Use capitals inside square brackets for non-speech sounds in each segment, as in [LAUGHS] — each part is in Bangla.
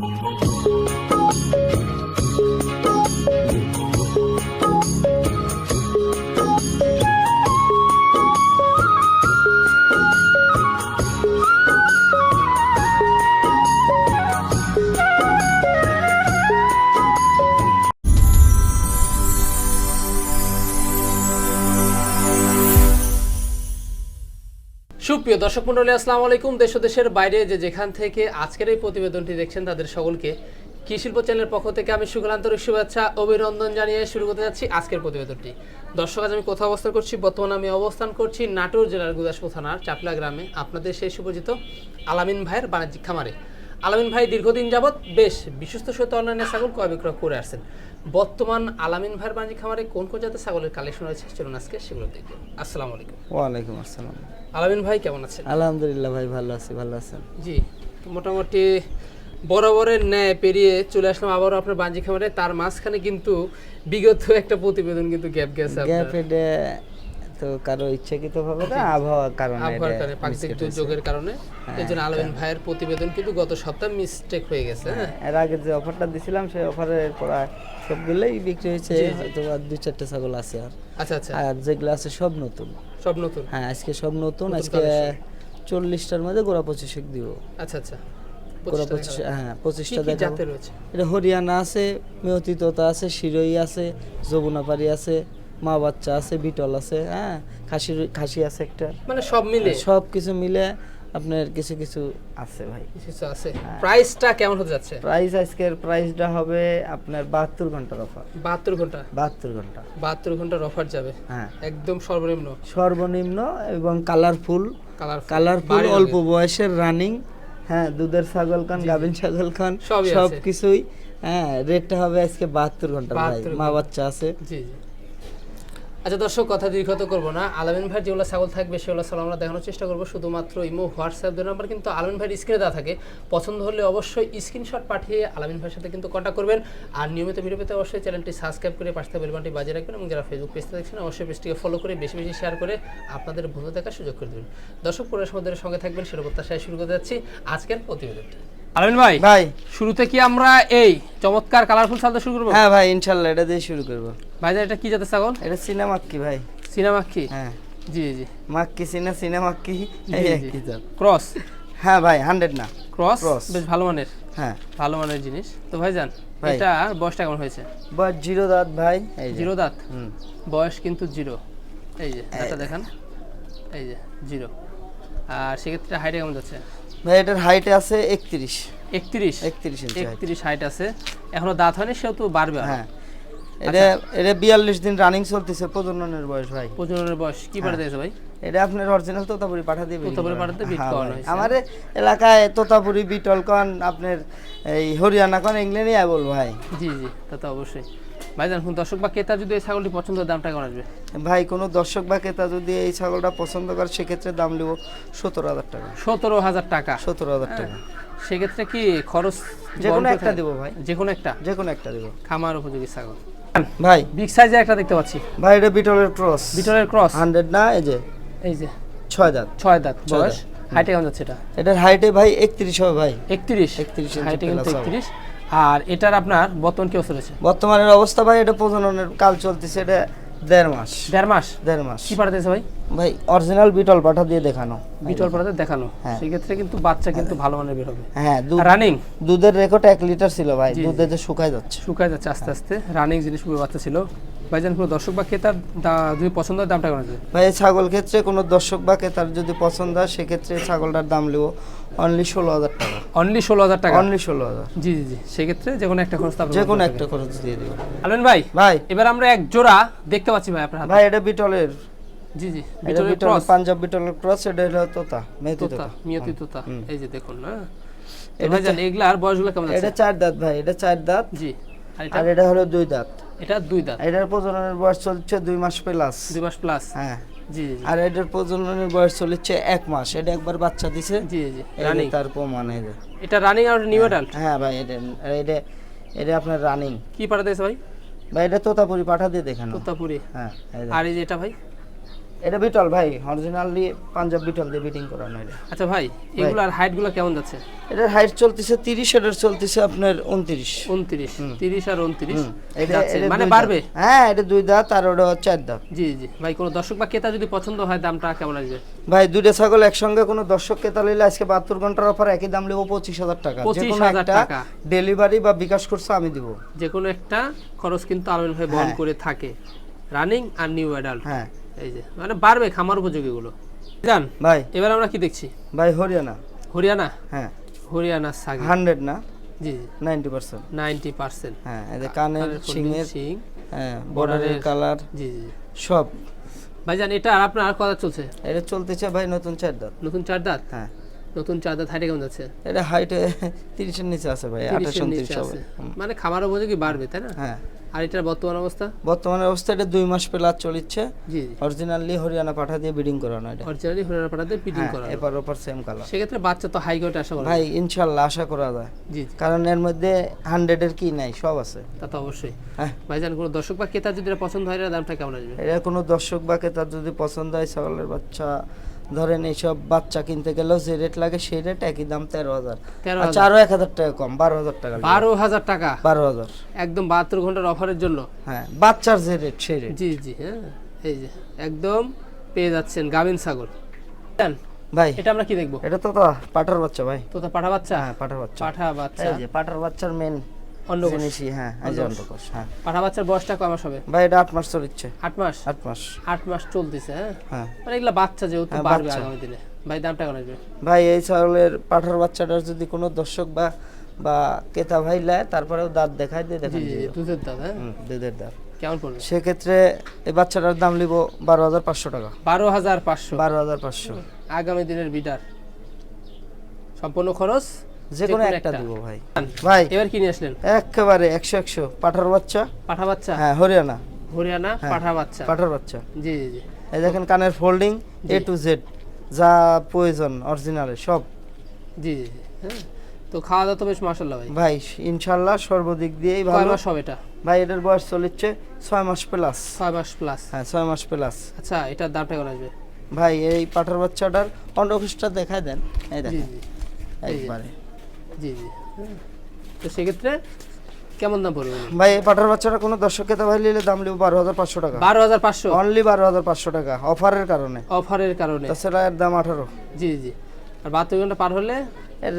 Música দর্শক মন্ডলী আসসালামু আলাইকুম। দেশ দেশের বাইরে যে যেখান থেকে আজকের এই প্রতিবেদনটি দেখছেন, তাদের সকলকে কৃষি শিল্প চ্যানেলের পক্ষ থেকে আমি সুগল শুভেচ্ছা, অভিনন্দন জানিয়ে শুরু করতে যাচ্ছি আজকের প্রতিবেদনটি। দর্শক, আজ আমি কোথাও অবস্থান করছি? বর্তমানে আমি অবস্থান করছি নাটোর জেলার গুদাসপুর থানার চাপলা গ্রামে। আপনাদের সেই সুপরিচিত আলামিন ভাইয়ের বাণিজ্যিক খামারে। আলামিন ভাই, দীর্ঘদিন যাবৎ বেশ বিশ্বস্ত সহিত অনলাইনে ছাগল ক্রয় বিক্রয় করে আসছেন। বর্তমান আলামিন ভাইয়ের বাণিজ্যিক খামারে কোন কোন জাতের ছাগলের কালেকশন রয়েছে চলুন আজকে সেগুলো দেখব। আসসালামু আলাইকুম। ওয়ালাইকুম আসসালাম। আলামিন ভাই কেমন আছেন? আলহামদুলিল্লাহ ভাই ভালো আছি ভালো আছেন? জি মোটামুটি বরাবরের ন্যায় পেরিয়ে চলে আসলাম আবারও আপনার বাঞ্জি খামারে। তার মাঝখানে কিন্তু বিগত একটা প্রতিবেদন কিন্তু গ্যাপ গেছে আপনার। গ্যাপ তো কারও ইচ্ছাকৃত ভাবে না আবহাওয়ার কারণে আবহাওয়ার কারণে প্রাকৃতিক দুর্যোগের কারণে। এই জন্য আলমিন ভাইয়ের প্রতিবেদন কিন্তু গত সপ্তাহে মিস্টেক হয়ে গেছে হ্যাঁ? এর আগে যে অফারটা দিছিলাম সেই অফারের প্রায় সবগুলোই বিক্রি হয়েছে হয়তো আর দুই চারটে ছাগল আছে আর। আচ্ছা আচ্ছা। আর যেগুলো আছে সব নতুন। সব নতুন? হ্যাঁ আজকে সব নতুন আজকে চল্লিশটার মধ্যে গোড়া পঁচিশে দিব। আচ্ছা আচ্ছা। গোড়া পঁচিশ হ্যাঁ পঁচিশটা দেখাবো এটা হরিয়ানা আছে মেয়তি তোতা আছে শিরোই আছে যমুনাপাড়ি আছে মা বাচ্চা আছে বিটল আছে হ্যাঁ খাসি খাসি আছে একটা। মানে সব মিলে? সব কিছু মিলে আপনার কিছু কিছু আছে ভাই। কিছু আছে। প্রাইসটা কেমন হতে যাচ্ছে? প্রাইস আজকের প্রাইসটা হবে আপনার বাহাত্তর ঘণ্টার অফার। বাহাত্তর ঘণ্টা? বাহাত্তর ঘণ্টা। বাহাত্তর ঘণ্টার অফার যাবে? হ্যাঁ। একদম সর্বনিম্ন? সর্বনিম্ন এবং কালারফুল। কালারফুল। অল্প বয়সের রানিং হ্যাঁ দুধের ছাগল খান গাভিন ছাগল খান সব কিছুই হ্যাঁ রেটটা হবে আজকে বাহাত্তর ঘণ্টা ভাই। মা বাচ্চা আছে। জি জি। আচ্ছা দর্শক, কথা দীর্ঘত করব না। আলমিন ভাই, যেগুলো ছাগল থাকবে, সেগুলো ছাগল আমরা দেখানোর চেষ্টা করব। শুধুমাত্র ইমো, হোয়াটসঅ্যাপ, দুই নাম্বার কিন্তু আলমিন ভাইয়ের স্ক্রিনে দেওয়া থাকে। পছন্দ হলে অবশ্যই স্ক্রিনশট পাঠিয়ে আলমিন ভাইয়ের সাথে কিন্তু কন্ট্যাক্ট করবেন। আর নিয়মিত ভিডিও পেতে অবশ্যই চ্যানেলটি সাবস্ক্রাইব করে পাশে বেলবানটি বাজিয়ে রাখবেন এবং যারা ফেসবুক পেজটা দেখছেন, অবশ্যই পেজটিকে ফলো করে বেশি বেশি শেয়ার করে আপনাদের বন্ধু দেখার সুযোগ করে দেবেন। দর্শক সময় সঙ্গে থাকবেন সেটা প্রত্যাশায় শুরু করতে যাচ্ছি আজকের প্রতিবেদনটা। আলমিন ভাই ভাই। শুরুতে কি আমরা এই চমৎকার কালারফুল ছাগল শুরু করব? হ্যাঁ ভাই ইনশাল্লাহ এটা দিয়ে শুরু করব। ভাইজান এটা কি জাতের ছাগল? এটা সিনেমা কি ভাই। সিনেমা কি হ্যাঁ। জি জি। মাক্কি সিনা সিনেমা কি এই একই জাত। ক্রস হ্যাঁ ভাই হান্ড্রেড না। ক্রস। বেশ ভালো মানের। হ্যাঁ। ভালো মানের জিনিস। তো ভাই। এটা বয়সটা কেমন হয়েছে? বাট জিরো দাঁত ভাই এই জিরো দাঁত? হুম। বয়স কিন্তু জিরো। এই যে দাঁতটা দেখান। এই যে জিরো। আর সেক্ষেত্রে হাইটে কেমন যাচ্ছে? ভাই এটার হাইটে আছে ইঞ্চি হাইট আছে। এখনও দাঁত হয়নি বাড়বে হ্যাঁ। এটা এটা বিয়াল্লিশ দিন রানিং চলতেছে প্রজননের বয়স ভাই। প্রজননের বয়স কি হ্যাঁ। পাঠা ভাই? এটা আপনার অরিজিনাল তোতাপুরি পাঠা দিয়ে তোতাপুরি পাঠাতে বিট হ্যাঁ হয়েছে। আমার এলাকায় তোতাপুরি বিটল কন আপনার এই হরিয়ানা কন এগুলো নিয়ে বল ভাই। জি জি তা তো অবশ্যই। ভাইজান কোন দর্শক বা ক্রেতা যদি এই ছাগলটি পছন্দ হয়, দামটা কেমন আসবে? ভাই কোনো দর্শক বা ক্রেতা যদি এই ছাগলটা পছন্দ করে সেক্ষেত্রে দাম নেব সতেরো হাজার টাকা। সতেরো হাজার টাকা? সতেরো হাজার টাকা। সেক্ষেত্রে কি খরচ যে কোনো একটা? দেবো ভাই। যে কোনো একটা? যে কোনো একটা দেবো। খামার উপযোগী ছাগল। ভাই। বিগ সাইজের একটা দেখতে পাচ্ছি। ভাই এটা বিটলের ক্রস। বিটলের ক্রস? হান্ড্রেড না এই যে? এই যে। ছয় দাঁত। ছয় দাঁত। বয়স? হাইটে কেমন যাচ্ছে এটা? এটার হাইটে ভাই একত্রিশ হবে ভাই। একত্রিশ? 31 ইঞ্চি হাইটে কিন্তু একত্রিশ। আর এটার আপনার বর্তমান কি অবস্থা রয়েছে? বর্তমানের অবস্থা ভাই এটা প্রজননের কাল চলতেছে এটা দেড় মাস। দেড় মাস? দেড় মাস। কি পাঠাতেছে ভাই? ভাই অরিজিনাল বিটল পাঠা দিয়ে দেখানো। বিটল পাঠাতে দেখানো। হ্যাঁ। সেক্ষেত্রে কিন্তু বাচ্চা কিন্তু ভালো মানের বের হবে। হ্যাঁ রানিং দুধের রেকর্ড এক লিটার ছিল ভাই জি, দুধে যে শুকায় যাচ্ছে। শুকায় যাচ্ছে আস্তে আস্তে। রানিং জিনিস বাচ্চা ছিল। ভাইজান কোনো দর্শক বা ক্রেতার যদি পছন্দ হয় দামটা কেমন ভাই ছাগল ক্ষেত্রে কোনো দর্শক বা ক্রেতার যদি পছন্দ হয় সেক্ষেত্রে ছাগলটার দাম নেব অনলি ষোলো হাজার টাকা। অনলি ষোলো হাজার টাকা? অনলি ষোলো হাজার জি জি জি। সেক্ষেত্রে যে কোনো একটা খরচ যে কোনো একটা খরচ দিয়ে দেবো হবে। ভাই ভাই। এবার আমরা এক জোড়া দেখতে পাচ্ছি ভাই আপনার ভাই এটা বিটলের। জি জি বিটলের বিটল ক্রস। পাঞ্জাব বিটলের ক্রস এটা হলো তোতা মেথি তোতা মিয়তি তোতা। এই যে দেখুন না এটা ভাইজান এগুলার বয়সগুলো কেমন আছে? এটা চার দাঁত ভাই এটা চার দাঁত। জি। আর এটা হলো দুই দাঁত। এটা দুই দাঁত। এটার প্রজননের বয়স চলছে দুই মাস প্লাস। দুই মাস প্লাস। হ্যাঁ। আর এটার প্রজননের বয়স চলেছে এক মাস। এটা একবার বাচ্চা দিছে জি জি রানিং তার প্রমাণ এটা এটা রানিং আর নিউ অ্যাডাল্ট হ্যাঁ ভাই এটা এটা এটা আপনার রানিং কি পাঠাতে ভাই? ভাই এটা তোতাপুরি পাঠা দিয়ে দেখানো। তোতাপুরি। হ্যাঁ আর এই যে এটা ভাই? এটা বিটল ভাই অরিজিনালি পাঞ্জাব বিটল দিয়ে বিটিং করানো এটা। আচ্ছা ভাই এগুলার হাইটগুলো কেমন যাচ্ছে? এটার হাইট চলতেছে তিরিশ এটার চলতেছে আপনার উনত্রিশ। উনত্রিশ তিরিশ আর উনত্রিশ এটা যাচ্ছে। মানে বাড়বে। হ্যাঁ এটা দুই দাঁত আর ওটা চার দাঁত। জি জি ভাই কোনো দর্শক বা ক্রেতা যদি পছন্দ হয় দামটা কেমন আসবে? ভাই দুইটা ছাগল একসঙ্গে কোনো দর্শক ক্রেতা লইলে আজকে বাহাত্তর ঘণ্টার অফার একই দাম পঁচিশ হাজার টাকা। যে 25,000 কোনো একটা টাকা। ডেলিভারি বা বিকাশ করছে আমি দিব। যে কোনো একটা খরচ কিন্তু আলমিন ভাই বহন হ্যাঁ। করে থাকে। রানিং আর নিউ অ্যাডাল্ট হ্যাঁ। এই যে মানে বাড়বে খামার জান ভাই। এবার আমরা কি দেখছি? ভাই হরিয়ানা। হরিয়ানা? হ্যাঁ। হরিয়ানা সাগি। হান্ড্রেড না? জি নাইনটি পার্সেন্ট। Ninety percent. হ্যাঁ এদের কানের শিঙের সিং হ্যাঁ বর্ডারের কালার জি জি। সব। ভাইজান এটা আর আপনার কথা চলছে? এটা চলতেছে ভাই নতুন চার দাঁত। নতুন চার দাঁত? হ্যাঁ। নতুন চার দাঁত হাইটে কেমন যাচ্ছে? এটা হাইটে তিরিশের নিচে আছে ভাই আঠাশ উনত্রিশ মানে খামার উপযোগী বাড়বে তাই না? হ্যাঁ। আর এটার বর্তমান অবস্থা? বর্তমানে অবস্থা এটা দুই মাস প্লাস চলিচ্ছে। জি অরিজিনালি হরিয়ানা পাঠা দিয়ে বিডিং করানো এটা। অরিজিনালি হরিয়ানা পাঠাতে পিটিং হ্যাঁ করা এপার ওপার সেম কালার সেক্ষেত্রে বাচ্চা তো হাই কোর্টে আশা করা ভাই ইনশাল্লাহ আশা করা যায়। জি কারণ এর মধ্যে হান্ড্রেডের কি নাই সব আছে। তা তো অবশ্যই। হ্যাঁ। ভাইজান কোনো দর্শক বা ক্রেতা যদি পছন্দ হয় এটার দামটা কেমন আসবে? এটা কোনো দর্শক বা তার যদি পছন্দ হয় ছাগলের বাচ্চা ধরেন এইসব বাচ্চা কিনতে গেলেও যে রেট লাগে সেই রেট একই দাম তেরো হাজার। আচ্ছা আরও এক হাজার টাকা কম বারো হাজার টাকা বারো হাজার টাকা? বারো হাজার। একদম বাহাত্তর ঘণ্টার অফারের জন্য? হ্যাঁ বাচ্চার যে রেট সেই রেট জি জি হ্যাঁ এই যে একদম পেয়ে যাচ্ছেন গাভিন ছাগল। ভাই। এটা আমরা কি দেখব? এটা তো তো পাঠার বাচ্চা ভাই। তো পাঠা বাচ্চা? হ্যাঁ পাঠার বাচ্চা। পাঠা বাচ্চা। এই যে পাঠার বাচ্চার মেন অন্ডকোষ হ্যাঁ এই যে অন্ডকোষ। অন্ডকোষ হ্যাঁ। পাঠা বাচ্চার বয়সটা কয় মাস হবে? ভাই এটা আট মাস চলিচ্ছে আট মাস? আট মাস। আট মাস চলতেছে হ্যাঁ? হ্যাঁ। মানে এগুলা বাচ্চা যেহেতু হ্যাঁ, বাড়বে আগামী দিনে। ভাই দামটা আসবে? ভাই এই ছাগলের পাঠার বাচ্চাটার যদি কোনো দর্শক বা বা ক্রেতা ভাই নেয় তারপরেও দাঁত দেখায় দিয়ে দুধের দাম হ্যাঁ? দুধের দাঁত। কেমন পড়বে? সেক্ষেত্রে এই বাচ্চাটার দাম নিব বারো হাজার পাঁচশো টাকা। বারো হাজার পাঁচশো। বারো হাজার পাঁচশো। আগামী দিনের বিডার সম্পূর্ণ খরচ? যে কোনো একটা দিব ভাই। ভাই এবার কি নিয়ে আসলেন? একেবারে একশো একশো। পাঠার বাচ্চা? পাঠা বাচ্চা? হ্যাঁ হরিয়ানা। হরিয়ানা হ্যাঁ। পাঠা বাচ্চা। পাঠার বাচ্চা। জি জি জি। এই দেখেন কানের ফোল্ডিং এ টু জেড যা প্রয়োজন অরিজিনালে সব। জি জি হ্যাঁ। তো খাওয়া দাওয়া তো বেশ মাসাল্লাহ ভাই। ভাই ইনশাল্লাহ সর্বদিক দিয়েই কয় ভালো। মাস হবে এটা? ভাই এটার বয়স চলিচ্ছে ছয় মাস প্লাস। ছয় মাস প্লাস। হ্যাঁ ছয় মাস প্লাস। আচ্ছা এটার দামটা কেমন আসবে? ভাই এই পাঠার বাচ্চাটার অন্ডকোষটা দেখায় দেন। এই দেখেন একবারে। জি জি। তো সেক্ষেত্রে কেমন দাম পড়বে ভাই এই পাঠার বাচ্চাটা কোনো দর্শককে তো ভাই নিলে দাম লিব বারো হাজার পাঁচশো টাকা। বারো হাজার পাঁচশো? অনলি বারো হাজার পাঁচশো টাকা অফারের কারণে। অফারের কারণে। তাছাড়া এর দাম আঠারো। জি জি। আর বাহাত্তর ঘণ্টা পার হলে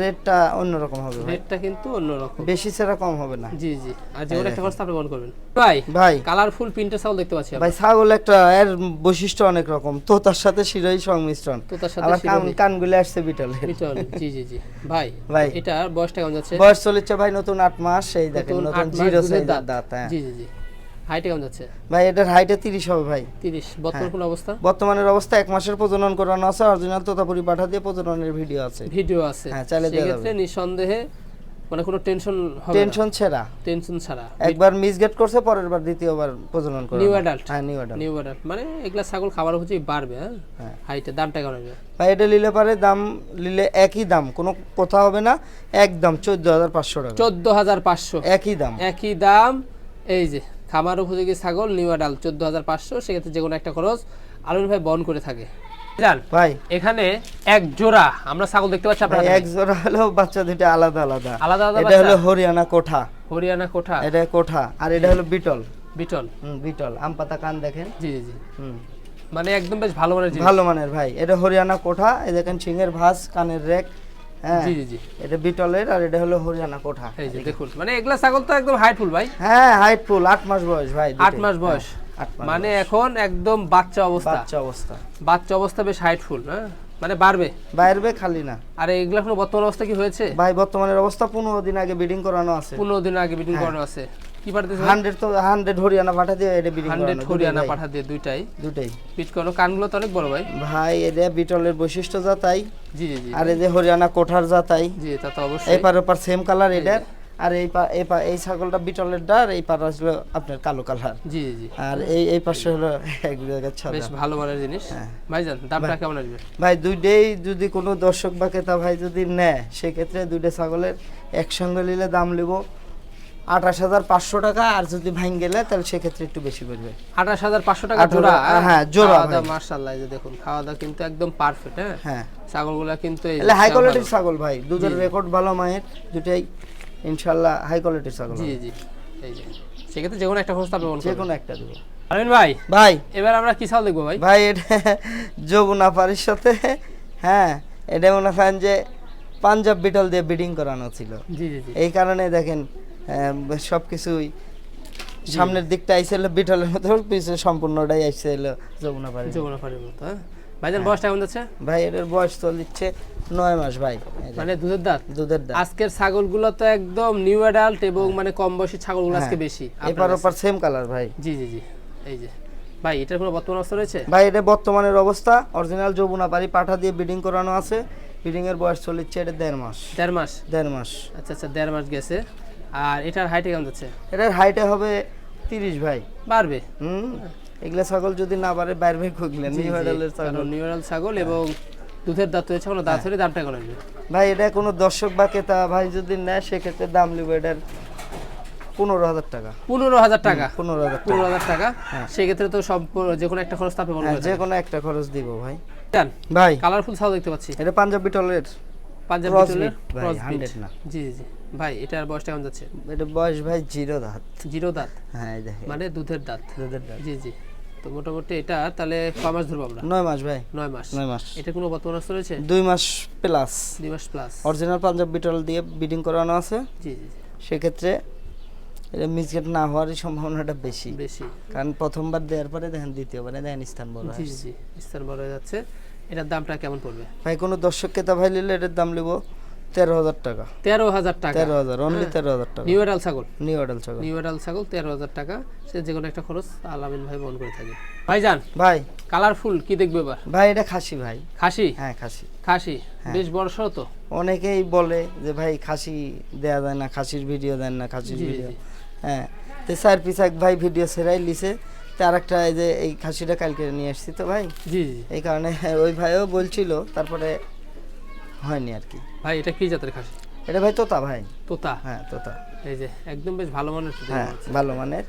রেটটা অন্যরকম হবে রেটটা কিন্তু অন্যরকম। বেশি ছাড়া কম হবে না। জি জি। আর যে কোনো একটা খরচ আপনি বহন করবেন। ভাই ভাই। কালারফুল প্রিন্টের ছাগল দেখতে পাচ্ছি। ভাই ছাগল একটা এর বৈশিষ্ট্য অনেক রকম। তোতার সাথে শিরোই সংমিশ্রণ। তো তার সাথে কান। কানগুলো আসছে বিটলে। বিটল, জি জি জি। ভাই ভাই। এটা বয়সটা কেমন যাচ্ছে? বয়স চলেছে ভাই নতুন আট মাস এই দেখেন নতুন জিরো দাঁত। দাঁত হ্যাঁ। জি জি জি। হাইটে কেমন যাচ্ছে? ভাই এটার হাইটে তিরিশ হবে ভাই। তিরিশ। বর্তমান হ্যাঁ। কোন অবস্থা? বর্তমানের অবস্থা এক মাসের প্রজনন করানো আছে অরিজিনাল তোতাপুরি পাঠা দিয়ে প্রজননের ভিডিও আছে। ভিডিও আছে। হ্যাঁ, চাইলে দেওয়া সেক্ষেত্রে নিঃসন্দেহে মানে কোনো টেনশন হবে টেনশন ছেড়া। টেনশন ছাড়া। একবার মিসগেট করছে পরের বার দ্বিতীয়বার প্রজনন করে নিউ অ্যাডাল্ট হ্যাঁ নিউ অ্যাডাল্ট নিউ অ্যাডাল্ট মানে এগুলা ছাগল খাবার হচ্ছে বাড়বে হ্যাঁ? হ্যাঁ। হাইটে দামটা কেমন হবে? ভাই এটা নিলে পারে দাম নিলে একই দাম কোনো কথা হবে না। একদম চোদ্দ হাজার পাঁচশো টাকা। চোদ্দ হাজার পাঁচশো। একই দাম। একই দাম এই যে খামার উপযোগী ছাগল নিউ অ্যাডাল্ট চোদ্দ হাজার পাঁচশো। সেক্ষেত্রে যে কোনো একটা খরচ আলমিন ভাই বহন করে থাকে। জান ভাই। এখানে এক জোড়া আমরা ছাগল দেখতে পাচ্ছি আপনার এক জোড়া হলো বাচ্চা দুটো আলাদা আলাদা। আলাদা আলাদা এটা হলো হরিয়ানা কোঠা। হরিয়ানা কোঠা? এটা কোঠা আর এটা হলো বিটল। বিটল? হুম বিটল। আম পাতা কান দেখেন? জি জি জি। হুম। মানে একদম বেশ ভালো মানের ভালো মানের ভাই। এটা হরিয়ানা কোঠা এই দেখেন সিংহের ভাস কানের রেক। হ্যাঁ জি জি জি। এটা বিটলের আর এটা হলো হরিয়ানা কোঠা এই যে দেখুন মানে এগুলা ছাগল তো একদম হাইটফুল ভাই। হ্যাঁ মাস বয়স ভাই আট মাস বয়স। হ্যাঁ, মানে এখন একদম বাচ্চা অবস্থা। বাচ্চা অবস্থা। বাচ্চা অবস্থা বেশ হাইটফুল হ্যাঁ? মানে বাড়বে। বাড়বে খালি না। আর এগুলা বর্তমান অবস্থা কি হয়েছে? ভাই বর্তমানের অবস্থা পনেরো দিন আগে বিডিং করানো আছে। পনেরো দিন আগে বিডিং হ্যাঁ। করানো আছে। কি পারতেছে হান্ড্রেড তো হান্ড্রেড হরিয়ানা পাঠা দিয়ে এটা বিডিং হান্ড্রেড করানো হরিয়ানা পাঠা দিয়ে দুইটাই? দুটোই পিট করো কানগুলো তো অনেক বড় ভাই। ভাই এটা বিটলের বৈশিষ্ট্য যা তাই জি জি। আর এই যে হরিয়ানা কোঠার যা তাই জি তা তো এই অবশ্যই। পার ওপার সেম কালার এটার আর এই পা এই পা এই ছাগলটা বিটলের ডার এই আপনার কালো কালার। জি জি আর এই এই পাশে হলো এক জায়গায় সাদা বেশ ভালো মানের জিনিস। হ্যাঁ। ভাইজান দামটা কেমন আসবে? ভাই দুইটাই যদি কোনো দর্শক বা ক্রেতা ভাই যদি নেয় সেক্ষেত্রে দুইটা ছাগলের একসঙ্গে নিলে দাম লিব আঠাশ হাজার পাঁচশো টাকা আর যদি ভাঙ গেলে তাহলে সেক্ষেত্রে একটু বেশি পড়বে আঠাশ হাজার পাঁচশো টাকা জোড়া? হ্যাঁ, জোড়া। মার্শাল্লাহ যে দেখুন খাওয়া দাওয়া কিন্তু একদম পারফেক্ট হ্যাঁ? হ্যাঁ। ছাগলগুলা কিন্তু হাই কোয়ালিটির ছাগল ভাই দুধের রেকর্ড ভালো মায়ের দুটাই ইনশাল্লাহ হাই কোয়ালিটির ছাগল জি জি। এই যে সেক্ষেত্রে যে কোনো একটা খরচ আপনি যে কোনো একটা দেবো। আমিন ভাই ভাই। এবার আমরা কি ছাগল দেখব ভাই? ভাই এটা যমুনা পাড়ির সাথে হ্যাঁ এটা মনে করেন যে পাঞ্জাব বিটল দিয়ে বিডিং করানো ছিল। জি জি। এই কারণে দেখেন সব কিছুই সামনের দিকটা আইসেল বিটলের মতো পিছনে সম্পূর্ণটাই আইসেল যমুনা পাড়ি যমুনা ফাড়ির মতো হ্যাঁ? ভাইজান বয়সটা কেমন যাচ্ছে? ভাই এটার বয়স চলছে নয় মাস ভাই। মানে দুধের দাঁত? দুধের দাম আজকের ছাগলগুলো তো একদম নিউ অ্যাডাল্ট এবং মানে কম বয়সী ছাগলগুলো আজকে হ্যাঁ। বেশি এপার ওপার সেম কালার ভাই। জি জি জি এই যে। ভাই এটার কোনো বর্তমান অবস্থা রয়েছে? ভাই এটা বর্তমানের অবস্থা। অরিজিনাল যমুনা পাড়ি পাঠা দিয়ে ব্রিডিং করানো আছে। বিডিং এর বয়স চলছে এটা দেড় মাস। দেড় মাস? দেড় মাস। আচ্ছা আচ্ছা দেড় মাস গেছে। আর এটার হাইটে কেমন যাচ্ছে? এটার হাইটে হবে তিরিশ ভাই। বাড়বে? হুম এগুলা ছাগল যদি না পারে বাইরে খুঁজলেন নিউ হেডালের ছাগল। নিউ অ্যাডাল্ট ছাগল এবং দুধের দাঁত রয়েছে কোনো দাঁত হলে দামটা কেমন আসবে? ভাই এটা কোনো দর্শক বা ক্রেতা ভাই যদি নেয় সেক্ষেত্রে দাম নেবে এটার পনেরো হাজার টাকা। পনেরো হাজার টাকা? পনেরো হাজার টাকা। পনেরো হাজার টাকা? সেক্ষেত্রে তো সব যে কোনো একটা খরচ বলবেন হ্যাঁ যে কোনো একটা খরচ দিব ভাই। ভাই। কালারফুল ছাগল দেখতে পাচ্ছি। এটা পাঞ্জাবি টলের। পাঞ্জাব ভাই, ক্রস 100 না। জি জি। ভাই এটার বয়সটা কেমন যাচ্ছে? এটা বয়স ভাই জিরো দাঁত। জিরো দাঁত? হ্যাঁ দেখেন। মানে দুধের দাঁত? দুধের দাঁত। জি জি। তো মোটামুটি এটা তাহলে ক মাস ধরবো আমরা? নয় মাস ভাই। নয় মাস। নয় মাস। এটা কোনো বর্তমান অবস্থা রয়েছে? দুই মাস প্লাস দুই মাস প্লাস অরিজিনাল পাঞ্জাব বিটল দিয়ে বিডিং করানো আছে। জি জি সেক্ষেত্রে এটা মিসগেট না হওয়ারই সম্ভাবনাটা বেশি। বেশি। কারণ প্রথমবার দেওয়ার পরে দেখেন দ্বিতীয়বারে দেখেন স্থান বড় জি জি জি। স্থান বড় হয়ে যাচ্ছে। এটার দামটা কেমন পড়বে? ভাই কোনো দর্শক ক্রেতা ভাই নিলে এটার দাম নেব তেরো হাজার টাকা। তেরো হাজার টাকা। তেরো হাজার অনলি তেরো হাজার টাকা। নিউ এডাল ছাগল। নিউ অডেল ছাগল। নিউ এডাল ছাগল তেরো হাজার টাকা। সে যে কোনো একটা খরচ আলামিন ভাই বহন করে থাকে। ভাইজান ভাই। কালারফুল কি দেখবে এবার? ভাই এটা খাসি ভাই। খাসি? হ্যাঁ খাসি। খাসি? বেশ বড় সড়ো তো? অনেকেই বলে যে ভাই খাসি দেয়া যায় না খাসির ভিডিও দেন না খাসির ভিডিও। হ্যাঁ তো স্যার পিসাক ভাই ভিডিও সেরাই লিছে। তার একটা এই যে এই খাসিটা কালকে নিয়ে আসছি তো ভাই। জি জি। এই কারণে ওই ভাইও বলছিল তারপরে হয়নি আর কি। ভাই এটা কি জাতের খাসি? এটা ভাই তোতা ভাই। তোতা? হ্যাঁ তোতা। এই যে একদম বেশ ভালো মানের হ্যাঁ ভালো মানের।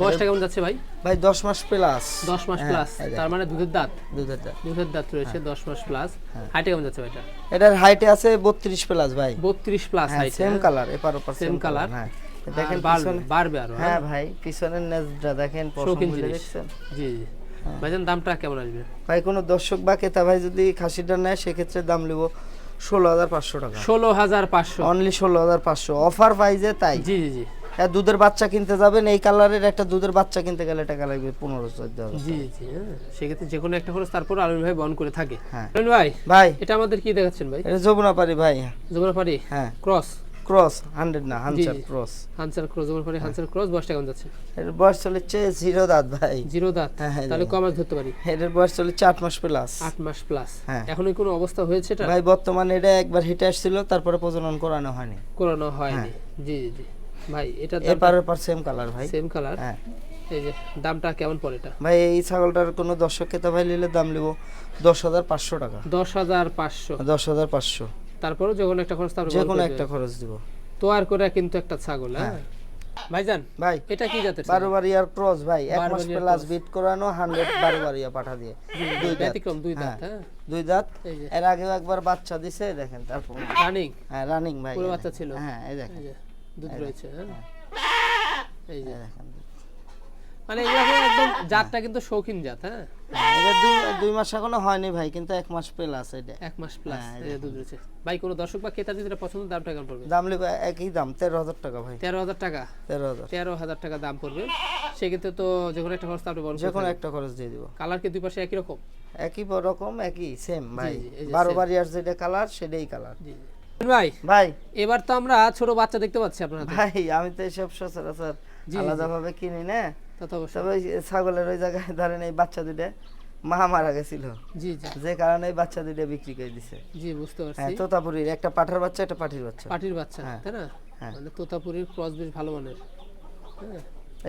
বয়সটা কেমন যাচ্ছে ভাই? ভাই দশ মাস প্লাস দশ মাস হ্যাঁ, প্লাস তার মানে দুধের দাঁত? দুধের দাঁত। দুধের দাঁত রয়েছে দশ মাস প্লাস হ্যাঁ। হাইটে কেমন যাচ্ছে ভাইটা এটার হাইটে আছে বত্রিশ প্লাস ভাই। বত্রিশ প্লাস হ্যাঁ হাইট সেম কালার এপার ওপার সেম কালার হ্যাঁ। দেখেন পিছনে বাড়বে আরও হ্যাঁ? ভাই পিছনের নেজটা দেখেন পশম দেখছেন। জি জি। হ্যাঁ। ভাইজান দামটা কেমন আসবে? ভাই কোনো দর্শক বা ক্রেতা ভাই যদি খাসিটা নেয় সেক্ষেত্রে দাম নেব ষোলো হাজার পাঁচশো টাকা। ষোলো হাজার পাঁচশো। অনলি ষোলো হাজার পাঁচশো। অফার প্রাইজে তাই। জি জি জি। হ্যাঁ দুধের বাচ্চা কিনতে যাবেন এই কালারের একটা দুধের বাচ্চা কিনতে গেলে টাকা লাগবে পনেরো চোদ্দ জি জি হ্যাঁ। সেক্ষেত্রে যে কোনো একটা খরচ তারপর আলমিন ভাই বহন করে থাকে। হ্যাঁ। ভাই ভাই। এটা আমাদের কি দেখাচ্ছেন ভাই? এটা যমুনাপাড়ি ভাই। জোগাড়পাড়ি হ্যাঁ। ক্রস ক্রস হান্ড্রেড না হানচার জি। ক্রস। হানসার ক্রস জোগাড়পাড়ি হানসার ক্রস বয়সটা কেমন যাচ্ছে? এর বয়স চলেছে জিরো দাঁত ভাই। জিরো দাঁত? হ্যাঁ, হ্যাঁ, তাহলে ধরতে পারি। এটার বয়স চলেছে আট মাস প্লাস আট মাস প্লাস হ্যাঁ। এখন কোনো অবস্থা হয়েছে এটা? ভাই বর্তমানে এটা একবার হিটে আসছিল তারপরে প্রজনন করানো হয়নি। করানো হয়নি। হ্যাঁ। জি জি জি। ভাই এটা এপার ওপার সেম কালার ভাই। সেম কালার হ্যাঁ। এই যে দামটা কেমন পড়ে এটা? ভাই এই ছাগলটার কোনো দর্শক ক্রেতা ভাই নিলে দাম নেব দশ হাজার পাঁচশো টাকা। দশ হাজার পাঁচশো। দশ হাজার পাঁচশো। তারপরে যখন একটা খরচ তারপর যে কোনো একটা খরচ দিব। তো আর করে কিন্তু একটা ছাগল হ্যাঁ? ভাইজান ভাই এটা কি জাতের বারো বারিয়ার ক্রস ভাই। এক মাস প্লাস বিট করানো হান্ড্রেড বারো বারিয়া পাঠা দিয়ে। দুই দাঁত ব্যতিক্রম দুই দাঁত হ্যাঁ। হ্যাঁ? দুই দাঁত এর আগেও একবার বাচ্চা দিছে দেখেন তারপর। রানিং হ্যাঁ রানিং ভাই। পুরো বাচ্চা ছিল? হ্যাঁ এই দেখেন। দুধ রয়েছে হ্যাঁ? এই যে। দেখেন। মানে এগুলো একদম জাতটা কিন্তু শৌখিন জাত হ্যাঁ হ্যাঁ, দুই মাস এখনও হয়নি ভাই কিন্তু এক মাস প্লাস এটা। এক মাস প্লাস হ্যাঁ, দুধ রয়েছে ভাই কোনো দর্শক বা ক্রেতা যদি পছন্দ দামটা কেমন পড়বে? দাম লিখো একই দাম তেরো হাজার টাকা ভাই। তেরো হাজার টাকা? তেরো হাজার। তেরো হাজার টাকা দাম পড়বে। সেক্ষেত্রে তো যে কোনো একটা খরচ আপনি বলুন যে কোনো একটা খরচ দিয়ে দিব। কালার কি দুই পাশে একই রকম? একই রকম একই সেম ভাই। বারো। বারিয়ার যেটা কালার সেটাই কালার ভাই ভাই। এবার তো আমরা ছোট বাচ্চা দেখতে পাচ্ছি আপনার ভাই আমি তো এসব সচরাচর জি, জি। আলাদা ভাবে কিনি না। তবে ছাগলের ওই জায়গায় [LAUGHS] ধরেন এই বাচ্চা দুটা মা মারা গেছিল। জি জি। যে কারণে এই বাচ্চা দুটা বিক্রি করে দিছে। জি বুঝতে হ্যাঁ পারছি তোতাপুরির একটা পাঠার বাচ্চা একটা পাঠির বাচ্চা। পাটির বাচ্চা হ্যাঁ। তাই না? হ্যাঁ। মানে তোতাপুরির ক্রস বেশ ভালো মানের। হ্যাঁ।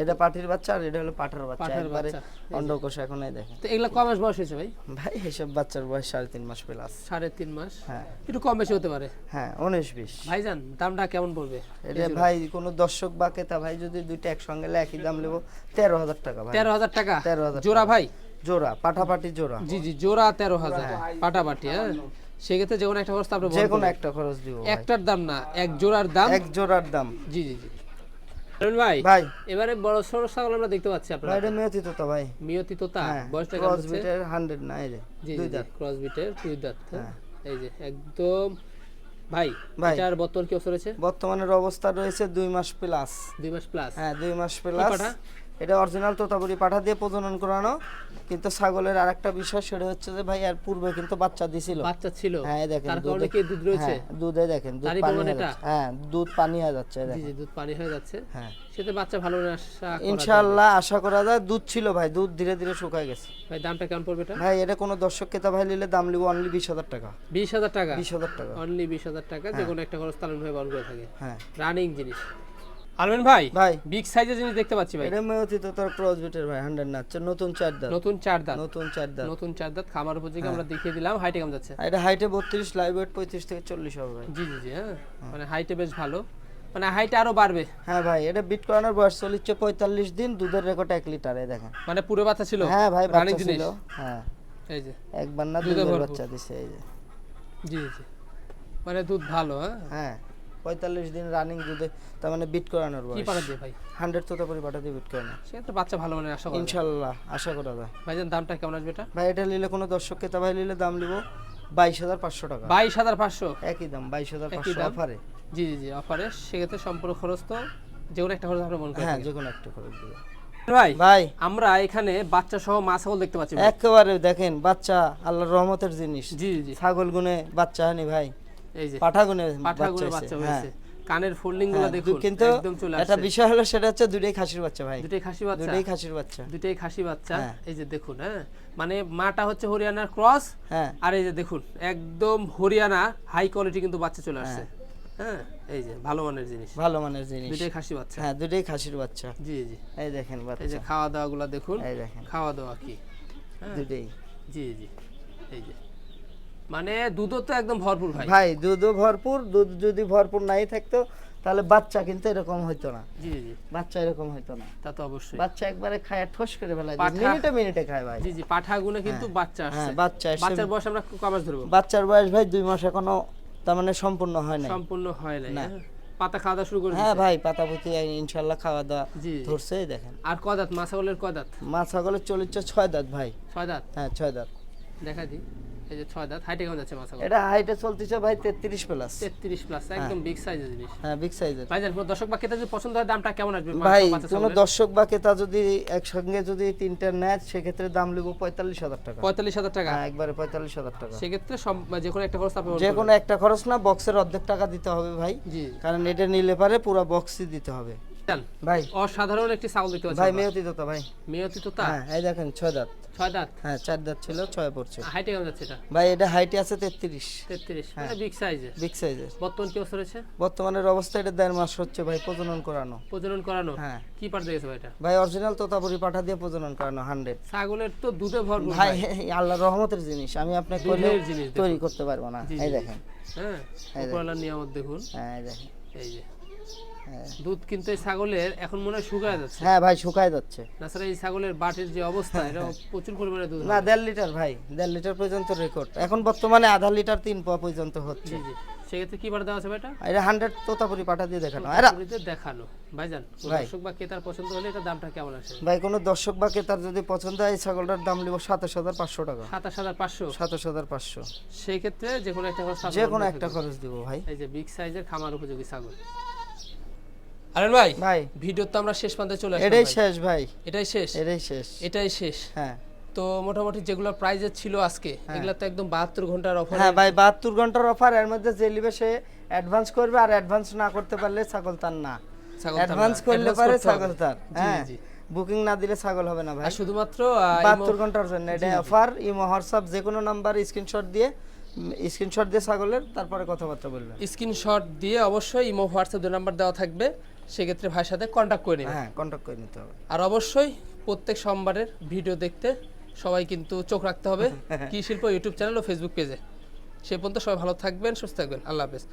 এটা পাটির বাচ্চা আর এটা হলো পাঠার বাচ্চা। একবারে বাচ্চা, অন্ডকোষ এখন এই দেখেন। তো এগুলা ক মাস বয়স হয়েছে ভাই? ভাই এসব বাচ্চার বয়স সাড়ে তিন মাস প্লাস। সাড়ে তিন মাস? হ্যাঁ। একটু কম বেশি হতে পারে। হ্যাঁ উনিশ বিশ। ভাইজান দামটা কেমন পড়বে? এটা ভাই কোনো দর্শক বা ক্রেতা ভাই যদি দুইটা একসঙ্গে একই দাম নেব তেরো হাজার টাকা ভাই। তেরো হাজার টাকা? 13,000 জোড়া ভাই? জোড়া পাঠাপাটি জোড়া। জি জি জোড়া তেরো হাজার। পাটাপাটি হ্যাঁ? সেক্ষেত্রে যে কোনো একটা খরচ আপনি যে কোনো একটা খরচ দিব একটার দাম না এক জোড়ার দাম? এক জোড়ার দাম। জি জি জি। ভাই ভাই। এবারে বড় ছাগল আমরা দেখতে পাচ্ছি আপনারা। এটা মিয়তি তোতা ভাই। মিয়তি তোতা হ্যাঁ বয়সটা কেমন ক্রস হচ্ছে? বিটের হান্ড্রেড না এই যে দুই দাঁত। ক্রস বিটের দুই দাঁত হ্যাঁ? হ্যাঁ। এই যে একদম ভাই। এটার বর্তমান কি অবস্থা রয়েছে? বর্তমানের অবস্থা রয়েছে দুই মাস প্লাস দুই মাস প্লাস হ্যাঁ দুই মাস প্লাস? এটা অরিজিনাল তোতাপুরি পাঠা দিয়ে প্রজনন করানো কিন্তু ছাগলের আরেকটা বিষয় সেটা হচ্ছে যে ভাই আর পূর্বে কিন্তু বাচ্চা দিছিল। বাচ্চা ছিল। হ্যাঁ দেখেন তার দুধে- কি দুধ রয়েছে? হ্যাঁ, দুধে দেখেন দুধ পানি হয়ে যাচ্ছে। হ্যাঁ দুধ পানি হয়ে যাচ্ছে জি জি দুধ পানি হয়ে যাচ্ছে। হ্যাঁ। সেতে বাচ্চা ভালো আশা। ইনশাআল্লাহ আশা করা যায়। দুধ ছিল ভাই দুধ ধীরে ধীরে শুকায় গেছে। ভাই দামটা কেমন পড়বে এটা? ভাই এটা কোনো দর্শক ক্রেতা ভাই নিলে দাম লিব অনলি বিশ হাজার টাকা। বিশ হাজার টাকা? বিশ হাজার টাকা। অনলি বিশ হাজার টাকা যে কোনো একটা খরচ তালন হয়ে বহন করে থাকে। হ্যাঁ। রানিং জিনিস। আলমেন ভাই ভাই। বিগ সাইজের জিনিস দেখতে পাচ্ছি ভাই। এটা মেয়তি তো তার ক্রস বিটের ভাই হান্ড্রেড না হচ্ছে নতুন চার দাঁত। নতুন চার দাঁত। নতুন চার দাঁত। নতুন চার দাঁত খামার উপযোগী হ্যাঁ। আমরা দেখিয়ে দিলাম হাইটে কেমন যাচ্ছে? এটা হাইটে বত্রিশ লাইভ ওয়েট পঁয়ত্রিশ থেকে চল্লিশ হবে ভাই। জি জি জি হ্যাঁ। মানে হাইটে বেশ ভালো। মানে হাইটে আরও বাড়বে। হ্যাঁ ভাই এটা বিট করানোর বয়স চলিচ্ছে পঁয়তাল্লিশ দিন দুধের রেকর্ড এক লিটার এই দেখেন। মানে পুরো বাচ্চা ছিল? হ্যাঁ ভাই বাচ্চা ছিল। হ্যাঁ। এই যে। একবার না দুধের বাচ্চা দিছে এই যে। জি জি। মানে দুধ ভালো হ্যাঁ। হ্যাঁ। পঁয়তাল্লিশ দিন রানিং দুধে তার মানে বিট করানোর কি পাঠা দিয়ে ভাই? হান্ড্রেড তো তারপরে পাঠা দিয়ে বিট করানো সেক্ষেত্রে বাচ্চা ভালো মানে আশা করা। ইনশাল্লাহ আশা করা যায়। ভাইজান দামটা কেমন আসবে এটা? ভাই এটা নিলে কোনো দর্শককে ক্রেতা ভাই নিলে দাম নিব বাইশ হাজার পাঁচশো টাকা। বাইশ হাজার পাঁচশো? একই দাম বাইশ হাজার একই পাঁচশো? অফারে জি জি জি অফারে সেক্ষেত্রে সম্পূর্ণ খরচ তো যে কোনো একটা খরচ আপনার মনে হ্যাঁ যে কোনো একটা খরচ দিব। ভাই ভাই। আমরা এখানে বাচ্চা সহ মা ছাগল দেখতে পাচ্ছি। একেবারে দেখেন বাচ্চা আল্লাহর রহমতের জিনিস। জি জি জি। ছাগল গুনে বাচ্চা হয়নি ভাই। বাচ্চা বাচ্চা হয়েছে। হ্যাঁ। কানের ফোল্ডিংগুলো হ্যাঁ, দেখুন কিন্তু একদম চলে একটা বিষয় হলো সেটা হচ্ছে দুটোই খাসির বাচ্চা ভাই। দুটাই খাসি বাচ্চা? দুটোই খাসির বাচ্চা। দুটাই খাসি বাচ্চা? হ্যাঁ। এই যে দেখুন হ্যাঁ। মানে মাটা হচ্ছে হরিয়ানার ক্রস হ্যাঁ। আর এই যে দেখুন একদম হরিয়ানা হাই কোয়ালিটি কিন্তু বাচ্চা চলে আসছে। হ্যাঁ। এই যে ভালো মানের জিনিস। ভালো মানের জিনিস। দুটাই খাসি বাচ্চা। হ্যাঁ দুটোই খাসির বাচ্চা। জি জি এই দেখেন এই যে খাওয়া দাওয়া গুলা দেখুন এই দেখেন। খাওয়া দাওয়া কি? দুটোই। জি জি এই যে। মানে দুধও তো একদম ভরপুর ভাই। ভাই দুধও ভরপুর দুধ যদি ভরপুর নাই থাকতো তাহলে বাচ্চা কিন্তু এরকম হইতো না। জি জি বাচ্চা এরকম হইতো না। তা তো অবশ্যই। বাচ্চা একবারে খায় ঠোস করে ফেলায় মিনিটে মিনিটে খায় ভাই। জি জি পাঠা গুনে কিন্তু বাচ্চা হ্যাঁ আসছে বাচ্চা এসে বাচ্চার বয়স আমরা কমাস ধরবো? বাচ্চার বয়স ভাই দুই মাস এখনও তার মানে সম্পূর্ণ হয় নাই। সম্পূর্ণ হয় নাই না। হ্যাঁ? পাতা খাওয়া দাওয়া শুরু করে হ্যাঁ। ভাই পাতাপুতি ইনশাল্লাহ খাওয়া দাওয়া। ধরছে দেখেন। আর কদাত মা ছাগলের কদাত মা ছাগলের চলিচ্ছে ছয় দাঁত ভাই। ছয় দাঁত? হ্যাঁ ছয় দাঁত। দেখা দি এই যে ছয় দাঁত হাইটে কেমন যাচ্ছে এটা হাইটে চলতেছে ভাই তেত্রিশ প্লাস তেত্রিশ প্লাস একদম বিগ সাইজের জিনিস। হ্যাঁ বিগ সাইজের ভাই দর্শক বা ক্রেতা যদি পছন্দ হয় দামটা কেমন আসবে ভাই কোনো দর্শক বা ক্রেতা যদি একসঙ্গে যদি তিনটা নেয় সেক্ষেত্রে দাম লিখব পঁয়তাল্লিশ হাজার টাকা। পঁয়তাল্লিশ হাজার টাকা? হ্যাঁ একবারে পঁয়তাল্লিশ হাজার টাকা। সেক্ষেত্রে সব যে কোনো একটা খরচ আপনি যে কোনো একটা খরচ না বক্সের অর্ধেক টাকা দিতে হবে ভাই। জি। কারণ এটা নিলে পারে পুরো বক্সই দিতে হবে। ভাই। অসাধারণ একটি ছাগল দেখতে পাচ্ছি ভাই মেয়তি তো ভাই। মেয়তি তো তা হ্যাঁ এই দেখেন ছয় দাঁত। ছয় দাঁত? হ্যাঁ চার দাঁত ছিল ছয় পড়ছে। হাইটে কেমন যাচ্ছে এটা? ভাই এটা হাইটে আছে তেত্রিশ। তেত্রিশ। হ্যাঁ। বিগ সাইজের বিগ সাইজের বর্তমান কি অবস্থা রয়েছে? বর্তমানের অবস্থা এটা দেড় মাস হচ্ছে ভাই প্রজনন করানো। প্রজনন করানো? হ্যাঁ। কি পাঠ দেখেছে ভাই এটা? ভাই অরিজিনাল তোতাপুরি পাঠা দিয়ে প্রজনন করানো হান্ড্রেড ছাগলের তো দুধে ভরপুর ভাই আল্লাহ রহমতের জিনিস আমি আপনাকে। তৈরি করতে পারব না। এই দেখেন। হ্যাঁ নিয়ামত দেখুন। হ্যাঁ দেখেন। এই যে। হ্যাঁ। দুধ কিন্তু এই ছাগলের এখন মনে হয় শুকায় যাচ্ছে। হ্যাঁ ভাই শুকায় যাচ্ছে। তাছাড়া এই ছাগলের বাটের যে অবস্থা এটা প্রচুর পরিমাণে দুধ না দেড় লিটার ভাই দেড় লিটার পর্যন্ত রেকর্ড এখন বর্তমানে আধা লিটার তিন পোয়া পর্যন্ত হচ্ছে। সেক্ষেত্রে কি বার দেওয়া আছে এটা? এটা হান্ড্রেড তোতাপুরি পাঠা দিয়ে দেখানো। দেখানো। ভাইজান দর্শক বা ক্রেতার পছন্দ হলে এটা দামটা কেমন আসে? ভাই কোনো দর্শক বা ক্রেতার যদি পছন্দ হয় ছাগলটার দাম নিব সাতাশ হাজার পাঁচশো টাকা। সাতাশ হাজার পাঁচশো? সাতাশ হাজার পাঁচশো। সেই ক্ষেত্রে যে কোনো একটা খরচ যে কোনো একটা খরচ দিব ভাই। এই যে বিগ সাইজের খামার উপযোগী ছাগল। আরেন ভাই ভাই। ভিডিও তো আমরা শেষ প্রান্তে চলে আসলাম এটাই শেষ ভাই। এটাই শেষ? এটাই শেষ। এটাই শেষ? হ্যাঁ। তো মোটামুটি যেগুলো প্রাইজের ছিল আজকে এগুলো তো একদম বাহাত্তর ঘণ্টার অফার হ্যাঁ ভাই বাহাত্তর ঘণ্টার অফার এর মধ্যে যে নিবে সে অ্যাডভান্স করবে আর অ্যাডভান্স না করতে পারলে ছাগল তার না। অ্যাডভান্স করলে পারে ছাগল তার। হ্যাঁ। জি। বুকিং না দিলে ছাগল হবে না ভাই। আর শুধুমাত্র আহ, বাহাত্তর ঘণ্টার জন্য এটা অফার ইমো হোয়াটসঅ্যাপ যে কোনো নাম্বার স্ক্রিনশট দিয়ে স্ক্রিনশট দিয়ে ছাগলের তারপরে কথাবার্তা বলবেন। স্ক্রিনশট দিয়ে অবশ্যই ইমো হোয়াটসঅ্যাপ দুই নাম্বার দেওয়া থাকবে সেক্ষেত্রে ভাইয়ের সাথে কন্ট্যাক্ট করে নেবেন হ্যাঁ কন্ট্যাক্ট করে নিতে হবে। আর অবশ্যই প্রত্যেক সোমবারের ভিডিও দেখতে সবাই কিন্তু চোখ রাখতে হবে। [LAUGHS] কি শিল্প ইউটিউব চ্যানেল ও ফেসবুক পেজে সে পর্যন্ত সবাই ভালো থাকবেন সুস্থ থাকবেন। আল্লাহ হাফেজ।